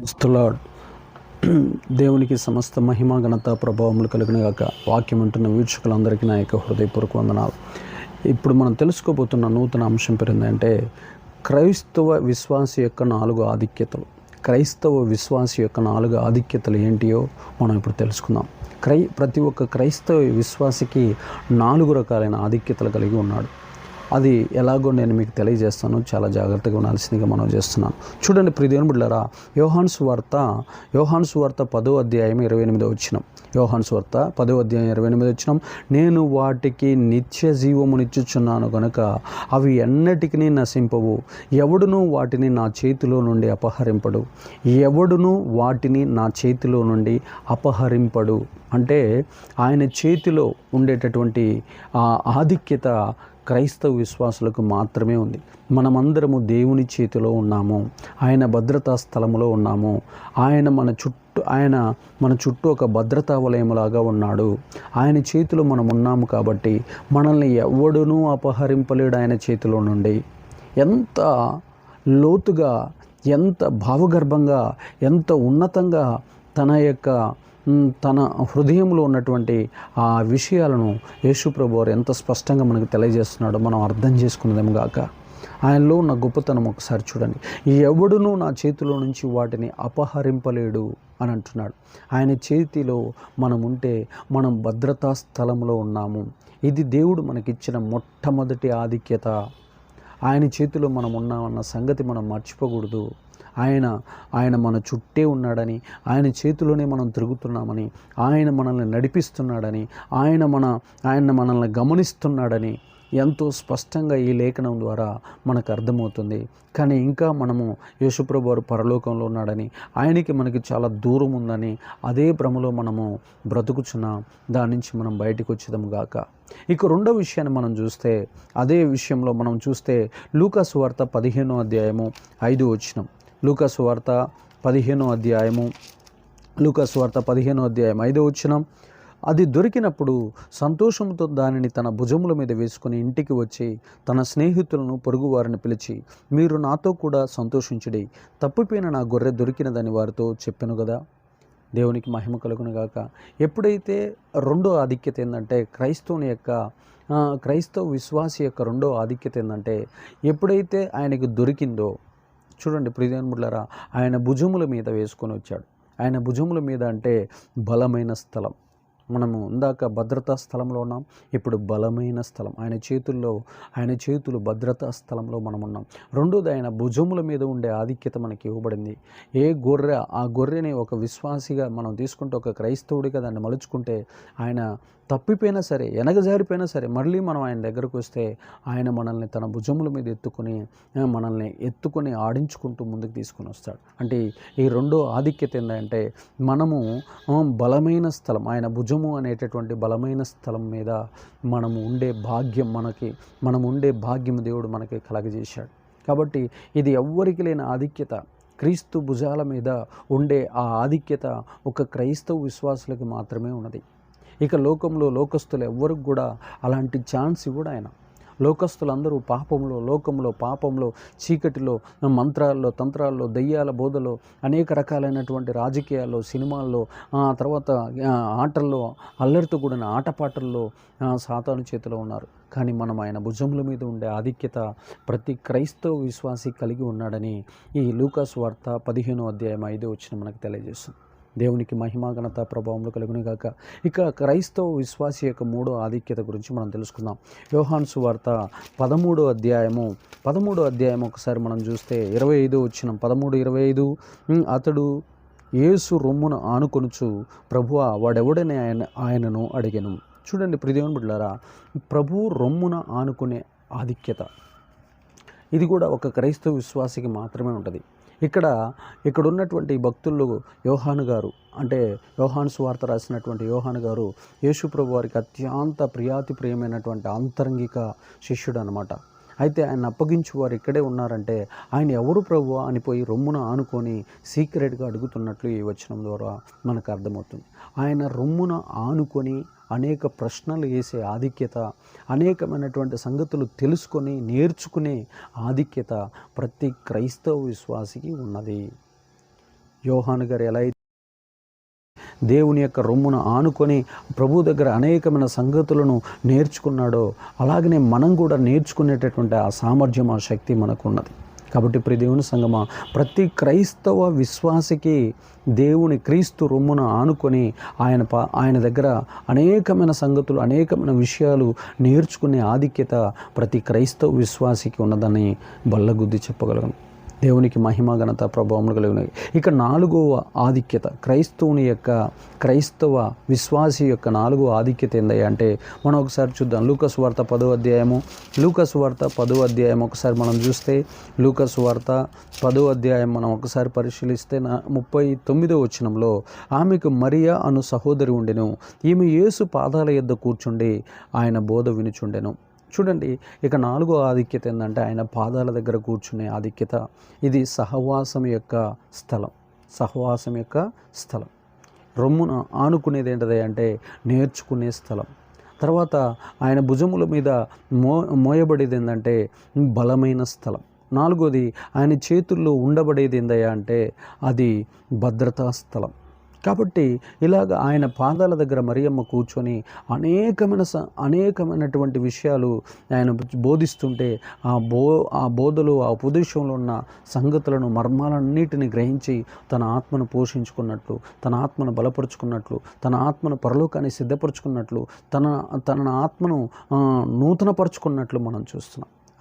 స్తులాడ్ దేవునికి సమస్త మహిమ ఘనత ప్రభావములు కలిగిన గాక వాక్యం అంటున్న వీక్షకులందరికీ నా యొక్క హృదయపూర్వక వందనాలు. ఇప్పుడు మనం తెలుసుకోబోతున్న నూతన అంశం పేరుందంటే క్రైస్తవ విశ్వాస యొక్క నాలుగు ఆధిక్యతలు. క్రైస్తవ విశ్వాస యొక్క నాలుగు ఆధిక్యతలు ఏంటియో మనం ఇప్పుడు తెలుసుకుందాం. క్రై ప్రతి ఒక్క క్రైస్తవ విశ్వాసికి నాలుగు రకాలైన ఆధిక్యతలు కలిగి ఉన్నాడు. అది ఎలాగో నేను మీకు తెలియజేస్తాను. చాలా జాగ్రత్తగా ఉండాల్సిందిగా మనం చేస్తున్నాను. చూడండి ప్రియదేవుని బిడ్డరా యోహాన్స్ వార్త యోహాన్స్ వార్త పదో అధ్యాయం ఇరవై ఎనిమిదో వచ్చినం యోహాన్స్ వార్త పదో అధ్యాయం ఇరవై ఎనిమిది వచ్చినాం నేను వాటికి నిత్య జీవమునిచ్చుచున్నాను కనుక అవి ఎన్నటికీ నశింపవు. ఎవడును వాటిని నా చేతిలో నుండి అపహరింపడు. ఎవడును వాటిని నా చేతిలో నుండి అపహరింపడు. అంటే ఆయన చేతిలో ఉండేటటువంటి ఆ ఆధిక్యత క్రైస్తవ విశ్వాసులకు మాత్రమే ఉంది. మనమందరము దేవుని చేతిలో ఉన్నాము. ఆయన భద్రతా స్థలములో ఉన్నాము. ఆయన మన చుట్టూ ఆయన మన చుట్టూ ఒక భద్రతా వలయములాగా ఉన్నాడు. ఆయన చేతిలో మనం ఉన్నాము కాబట్టి మనల్ని ఎవడునూ అపహరింపలేడు ఆయన చేతిలో నుండి. ఎంత లోతుగా ఎంత భావగర్భంగా ఎంత ఉన్నతంగా తన యొక్క తన హృదయంలో ఉన్నటువంటి ఆ విషయాలను యేసుప్రభు వారు ఎంత స్పష్టంగా మనకు తెలియజేస్తున్నాడో మనం అర్థం చేసుకున్నదేమో గాక. ఆయనలో ఉన్న గొప్పతనం ఒకసారి చూడండి. ఎవడునూ నా చేతిలో నుంచి వాటిని అపహరింపలేడు అని అంటున్నాడు. ఆయన చేతిలో మనం ఉంటే మనం భద్రతా స్థలంలో ఉన్నాము. ఇది దేవుడు మనకిచ్చిన మొట్టమొదటి ఆధిక్యత. ఆయన చేతిలో మనం ఉన్నామన్న సంగతి మనం మర్చిపోకూడదు. ఆయన ఆయన మన చుట్టే ఉన్నాడని ఆయన చేతిలోనే మనం తిరుగుతున్నామని ఆయన మనల్ని నడిపిస్తున్నాడని ఆయన మన ఆయన మనల్ని గమనిస్తున్నాడని ఎంతో స్పష్టంగా ఈ లేఖనం ద్వారా మనకు అర్థమవుతుంది. కానీ ఇంకా మనము యేసుప్రభు వారు పరలోకంలో ఉన్నాడని ఆయనకి మనకి చాలా దూరం ఉందని అదే భ్రమలో మనము బ్రతుకుచున్నాం దాని నుంచి మనం బయటకు వచ్చేదాము గాక. ఇక రెండో విషయాన్ని మనం చూస్తే అదే విషయంలో మనం చూస్తే లూకాసు వార్త పదిహేనో అధ్యాయము ఐదు వచ్చినం లూకాసు వార్త పదిహేనో అధ్యాయము లూకాసు వార్త పదిహేనో అధ్యాయం ఐదో వచ్చినం అది దొరికినప్పుడు సంతోషంతో దానిని తన భుజముల మీద వేసుకుని ఇంటికి వచ్చి తన స్నేహితులను పొరుగువారిని పిలిచి మీరు నాతో కూడా సంతోషించడి. తప్పిపోయిన నా గొర్రె దొరికినదని వారితో చెప్పాను కదా దేవునికి మహిమ కలుగును గాక. ఎప్పుడైతే రెండో ఆధిక్యత ఏంటంటే క్రైస్తవుని యొక్క క్రైస్తవ విశ్వాసి యొక్క రెండో ఆధిక్యత ఏంటంటే ఎప్పుడైతే ఆయనకు దొరికిందో చూడండి ప్రియములారా ఆయన భుజముల మీద వేసుకొని వచ్చాడు. ఆయన భుజముల మీద అంటే బలమైన స్థలం. మనము ఇందాక భద్రతా స్థలంలో ఉన్నాం. ఇప్పుడు బలమైన స్థలం. ఆయన చేతుల్లో ఆయన చేతులు భద్రతా స్థలంలో మనం ఉన్నాం రెండోది ఆయన భుజముల మీద ఉండే ఆధిక్యత మనకి ఇవ్వబడింది. ఏ గొర్రె ఆ గొర్రెని ఒక విశ్వాసిగా మనం తీసుకుంటే ఒక క్రైస్తవుడిగా దాన్ని మలుచుకుంటే ఆయన తప్పిపోయినా సరే ఎనగజారిపోయినా సరే మళ్ళీ మనం ఆయన దగ్గరకు వస్తే ఆయన మనల్ని తన భుజముల మీద ఎత్తుకుని మనల్ని ఎత్తుకొని ఆడించుకుంటూ ముందుకు తీసుకొని వస్తాడు. అంటే ఈ రెండో ఆధిక్యత ఏంటంటే మనము బలమైన స్థలం ఆయన భుజము అనేటటువంటి బలమైన స్థలం మీద మనము ఉండే భాగ్యం మనకి మనం ఉండే భాగ్యం దేవుడు మనకి కలగజేశాడు. కాబట్టి ఇది ఎవ్వరికి లేని ఆధిక్యత. క్రీస్తు భుజాల మీద ఉండే ఆ ఆధిక్యత ఒక క్రైస్తవ విశ్వాసులకి మాత్రమే ఉన్నది. ఇక లోకంలో లోకస్తులు ఎవ్వరికి కూడా అలాంటి ఛాన్స్ కూడా ఆయన. లోకస్తులందరూ పాపంలో లోకంలో పాపంలో చీకటిలో మంత్రాల్లో తంత్రాల్లో దయ్యాల బోధలో అనేక రకాలైనటువంటి రాజకీయాల్లో సినిమాల్లో ఆ తర్వాత ఆటల్లో అల్లరితో కూడిన ఆటపాటల్లో సాతాను చేతిలో ఉన్నారు. కానీ మనం ఆయన భుజముల మీద ఉండే ఆధిక్యత ప్రతి క్రైస్తవ విశ్వాసి కలిగి ఉన్నాడని ఈ లూకాస్ వార్త పదిహేనో అధ్యాయం ఐదో వచ్చిన మనకు తెలియజేస్తుంది. దేవునికి మహిమా ఘనత ప్రభావంలో కలుగును గాక ఇక క్రైస్తవ విశ్వాసి యొక్క మూడో ఆధిక్యత గురించి మనం తెలుసుకుందాం. యోహాన్సు వార్త పదమూడో అధ్యాయము. పదమూడో అధ్యాయం ఒకసారి మనం చూస్తే ఇరవై ఐదు వచ్చిన. పదమూడు ఇరవై ఐదు అతడు యేసు రొమ్మును ఆనుకొనుచు ప్రభువా వాడెవడని ఆయన ఆయనను అడిగాను. చూడండి ప్రిదేవుని బిడ్డారా ప్రభు రొమ్మున ఆనుకునే ఆధిక్యత. ఇది కూడా ఒక క్రైస్తవ విశ్వాసికి మాత్రమే ఉంటుంది. ఇక్కడ ఇక్కడ ఉన్నటువంటి భక్తులు యోహాను గారు అంటే యోహాను స్వార్త రాసినటువంటి యోహాను గారు యేసుప్రభు వారికి అత్యంత ప్రియాతి ప్రియమైనటువంటి ఆంతరంగిక శిష్యుడు అనమాట అయితే ఆయన అప్పగించు వారు ఇక్కడే ఉన్నారంటే ఆయన ఎవరు ప్రభు అని పోయి రొమ్మున ఆనుకొని సీక్రెట్గా అడుగుతున్నట్లు ఈ వచనం ద్వారా మనకు అర్థమవుతుంది. ఆయన రొమ్మున ఆనుకొని అనేక ప్రశ్నలు వేసే ఆధిక్యత అనేకమైనటువంటి సంగతులు తెలుసుకొని నేర్చుకునే ఆధిక్యత ప్రతి క్రైస్తవ విశ్వాసికి ఉన్నది. యోహాను గారు ఎలా అయితే దేవుని యొక్క రొమ్మును ఆనుకొని ప్రభు దగ్గర అనేకమైన సంగతులను నేర్చుకున్నాడో అలాగనే మనం కూడా నేర్చుకునేటటువంటి ఆ సామర్థ్యం ఆ శక్తి మనకు ఉన్నది కాబట్టి ప్రతి దేవుని సంగమ ప్రతి క్రైస్తవ విశ్వాసికి దేవుని క్రీస్తు రొమ్మున ఆనుకొని ఆయన పా ఆయన దగ్గర అనేకమైన సంగతులు అనేకమైన విషయాలు నేర్చుకునే ఆధిక్యత ప్రతి క్రైస్తవ విశ్వాసికి ఉన్నదని బల్లగుద్ది చెప్పగలను దేవునికి మహిమ ఘనత ప్రభావములు కలిగినవి ఇక నాలుగవ ఆధిక్యత క్రైస్తవుని యొక్క క్రైస్తవ విశ్వాసి యొక్క నాలుగో ఆధిక్యత ఏందయ్యా అంటే మనం ఒకసారి చూద్దాం. లూకస్ వార్త పదో అధ్యాయము. లూకస్ వార్త పదో అధ్యాయం ఒకసారి మనం చూస్తే లూకస్ వార్త పదో అధ్యాయం మనం ఒకసారి పరిశీలిస్తే నా ముప్పై తొమ్మిదో వచ్చినంలో ఆమెకు మరియా అను సహోదరి ఉండెను. ఈమె యేసు పాదాల యొద్ద కూర్చుండి ఆయన బోధ వినుచుండెను. చూడండి ఇక నాలుగో ఆధిక్యత ఏంటంటే ఆయన పాదాల దగ్గర కూర్చునే ఆధిక్యత. ఇది సహవాసం యొక్క స్థలం. సహవాసం యొక్క స్థలం. రొమ్మున ఆనుకునేది ఏంటది అంటే నేర్చుకునే స్థలం. తర్వాత ఆయన భుజముల మీద మో మోయబడేది ఏంటంటే బలమైన స్థలం. నాలుగోది ఆయన చేతుల్లో ఉండబడేది ఏందయ్యా అంటే అది భద్రతా స్థలం. కాబట్టి ఇలాగ ఆయన పాదాల దగ్గర మరియమ్మ కూర్చొని అనేకమైన స అనేకమైనటువంటి విషయాలు ఆయన బోధిస్తుంటే ఆ బో ఆ బోధలు ఆ ఉపదేశంలో ఉన్న సంగతులను మర్మాలన్నిటిని గ్రహించి తన ఆత్మను పోషించుకున్నట్లు తన ఆత్మను బలపరుచుకున్నట్లు తన ఆత్మను పరలోకాన్ని సిద్ధపరచుకున్నట్లు తన తన ఆత్మను నూతనపరుచుకున్నట్లు మనం చూస్తున్నాం.